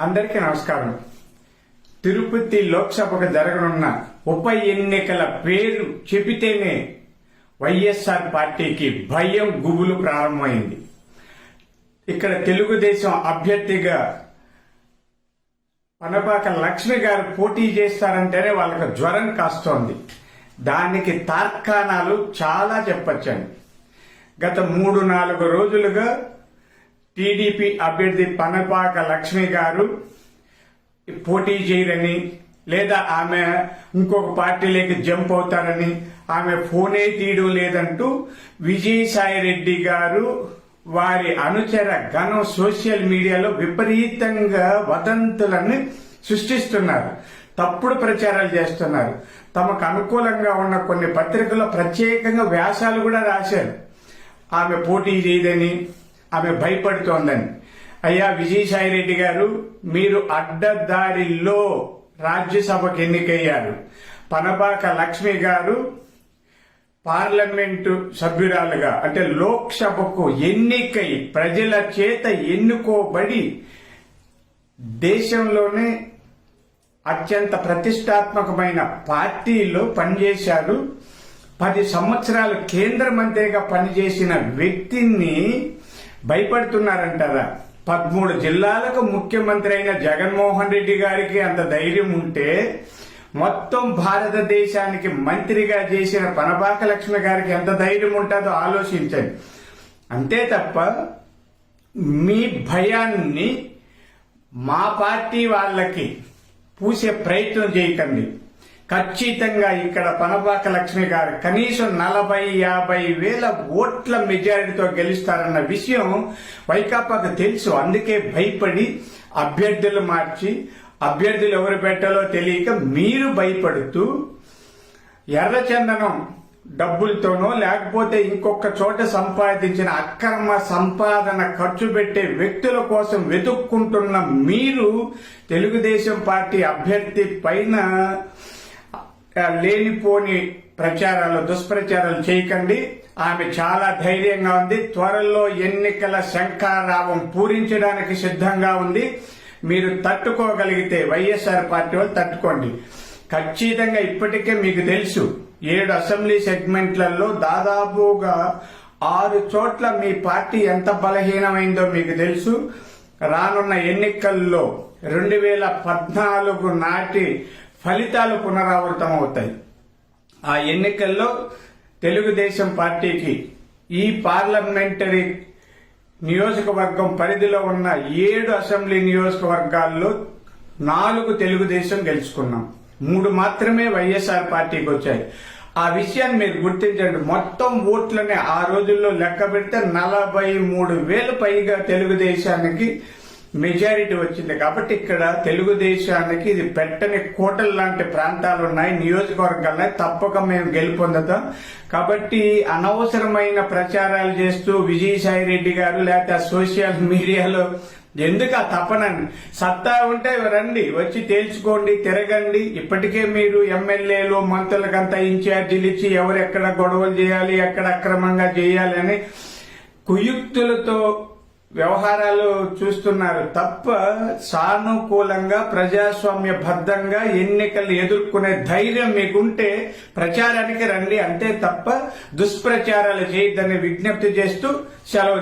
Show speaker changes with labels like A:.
A: అందరికీ నమస్కారం. తిరుపతి లోక్సభకు జరగనున్న ఉప ఎన్నికల పేరు చెబితేనే వైఎస్ఆర్ పార్టీకి భయం గుబులు ప్రారంభమైంది. ఇక్కడ తెలుగుదేశం అభ్యర్థిగా పనపాక లక్ష్మి గారు పోటీ చేస్తారంటేనే వాళ్ళకి జ్వరం కాస్తోంది. దానికి తార్కాణాలు చాలా చెప్పచ్చండి. గత మూడు నాలుగు రోజులుగా టీడీపీ అభ్యర్థి పనపాక లక్ష్మి గారు పోటీ చేయరని లేదా ఆమె ఇంకొక పార్టీలోకి జంప్ అవుతారని ఆమె ఫోనే తీయడం లేదంటూ విజయసాయి రెడ్డి గారు వారి అనుచర ఘనం సోషల్ మీడియాలో విపరీతంగా వదంతులను సృష్టిస్తున్నారు. తప్పుడు ప్రచారాలు చేస్తున్నారు. తమకు అనుకూలంగా ఉన్న కొన్ని పత్రికల్లో ప్రత్యేకంగా వ్యాసాలు కూడా రాశారు. ఆమె పోటీ చేయదని ఆమె భయపడుతోందని. అయ్యా విజయసాయిరెడ్డి గారు మీరు అడ్డదారిలో రాజ్యసభకు ఎన్నికయ్యారు. పనపాక లక్ష్మి గారు పార్లమెంటు సభ్యురాలుగా అంటే లోక్సభకు ఎన్నికై ప్రజల చేత ఎన్నుకోబడి దేశంలోనే అత్యంత ప్రతిష్టాత్మకమైన పార్టీలో పనిచేశారు. పది సంవత్సరాలు కేంద్ర మంత్రిగా పనిచేసిన వ్యక్తిని భయపడుతున్నారంటారా. పదమూడు జిల్లాలకు ముఖ్యమంత్రి అయిన జగన్మోహన్ రెడ్డి గారికి అంత ధైర్యం ఉంటే మొత్తం భారతదేశానికి మంత్రిగా చేసిన పనబాక లక్ష్మి గారికి ఎంత ధైర్యం ఉంటుందో ఆలోచించండి. అంతే తప్ప మీ భయాన్ని మా పార్టీ వాళ్ళకి పూసే ప్రయత్నం చేయకండి. ఖచ్చితంగా ఇక్కడ పనపాక లక్ష్మి గారు కనీసం నలభై యాభై వేల ఓట్ల మెజారిటీతో గెలుస్తారన్న విషయం వైకాపాకు తెలుసు. అందుకే భయపడి అభ్యర్థులు మార్చి అభ్యర్థులు ఎవరు పెట్టాలో తెలియక మీరు భయపడుతూ ఎర్రచందనం డబ్బులతోనో లేకపోతే ఇంకొక చోట సంపాదించిన అక్రమ సంపాదన ఖర్చు పెట్టే వ్యక్తుల కోసం వెతుక్కుంటున్న మీరు తెలుగుదేశం పార్టీ అభ్యర్థి పైన లేనిపోని ప్రచారాలు దుష్ప్రచారాలు చేయకండి. ఆమె చాలా ధైర్యంగా ఉంది. త్వరలో ఎన్నికల శంఖారావం పూరించడానికి సిద్ధంగా ఉంది. మీరు తట్టుకోగలిగితే వైఎస్ఆర్ పార్టీ వాళ్ళు తట్టుకోండి. ఖచ్చితంగా ఇప్పటికే మీకు తెలుసు ఏడు అసెంబ్లీ సెగ్మెంట్లలో దాదాపుగా ఆరు చోట్ల మీ పార్టీ ఎంత బలహీనమైందో మీకు తెలుసు. రానున్న ఎన్నికల్లో రెండు వేల పద్నాలుగు నాటి ఫలితాలు పునరావృతం అవుతాయి. ఆ ఎన్నికల్లో తెలుగుదేశం పార్టీకి ఈ పార్లమెంటరీ నియోజకవర్గం పరిధిలో ఉన్న ఏడు అసెంబ్లీ నియోజకవర్గాల్లో నాలుగు తెలుగుదేశం గెలుచుకున్నాం. మూడు మాత్రమే వైఎస్ఆర్ పార్టీకి వచ్చాయి. ఆ విషయాన్ని మీరు గుర్తించండి. మొత్తం ఓట్లని ఆ రోజుల్లో లెక్క పెడితే నలభై మూడు వేలు పైగా తెలుగుదేశానికి మెజారిటీ వచ్చింది కాబట్టి ఇక్కడ తెలుగుదేశానికి ఇది పెట్టని కోటలు లాంటి ప్రాంతాలు ఉన్నాయి నియోజకవర్గాలు తప్పక మేము గెలుపొందుతాం. కాబట్టి అనవసరమైన ప్రచారాలు చేస్తూ విజయసాయి రెడ్డి గారు లేకపోతే సోషల్ మీడియాలో ఎందుకు ఆ తపనండి సత్తా ఉంటే రండి వచ్చి తేల్చుకోండి తిరగండి. ఇప్పటికే మీరు ఎమ్మెల్యేలు మంత్రులకంతా ఇన్ఛార్జీలు ఇచ్చి ఎవరు ఎక్కడ గొడవలు చేయాలి ఎక్కడ అక్రమంగా చేయాలి అని కుయుక్తులతో వ్యవహారాలు చూస్తున్నారు తప్ప సానుకూలంగా ప్రజాస్వామ్య బద్దంగా ఎన్నికలు ఎదుర్కొనే ధైర్యం మీకుంటే ప్రచారానికి రండి. అంతే తప్ప దుష్ప్రచారాలు చేయొద్దని విజ్ఞప్తి చేస్తూ సెలవు